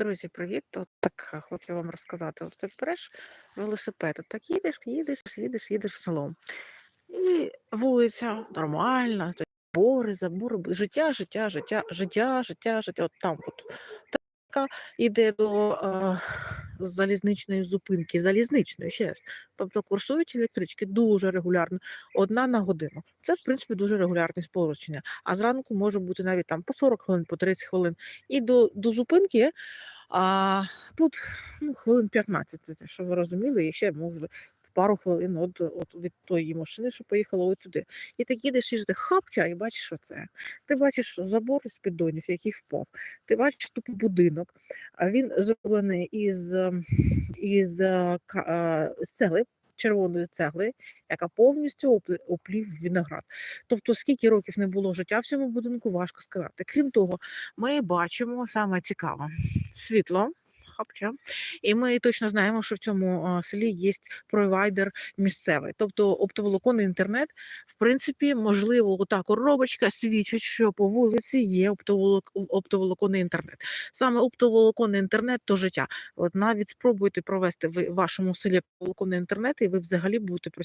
Друзі, привіт! От так хочу вам розказати. От ти береш велосипед, от так їдеш, їдеш, їдеш, їдеш селом. І вулиця нормальна, бори, забори, життя, життя, життя, життя, життя, життя. От там от така йде до е, залізничної зупинки, залізничної ще раз. Тобто курсують електрички дуже регулярно, одна на годину. Це, в принципі, дуже регулярне сполучення. А зранку може бути навіть там по 40 хвилин, по 30 хвилин. І до, до зупинки а тут ну, хвилин 15, це що ви розуміли, і ще може пару хвилин от, от від тої машини, що поїхала от туди. І так їдеш, їдеш, ти хапча, і бачиш, що це. Ти бачиш забор з піддонів, який впав. Ти бачиш тупо будинок. А він зроблений із, із, із, із ка- е, цегли. Червоної цегли, яка повністю оплі- оплів виноград. Тобто, скільки років не було життя в цьому будинку, важко сказати. Крім того, ми бачимо саме цікаве світло. Хапча. І ми точно знаємо, що в цьому селі є провайдер місцевий. Тобто оптоволоконний інтернет, в принципі, можливо, ота коробочка свідчить, що по вулиці є оптоволок... оптоволоконний інтернет. Саме оптоволоконний інтернет то життя. От навіть спробуйте провести в вашому селі оптоволоконний інтернет, і ви взагалі будете працювати.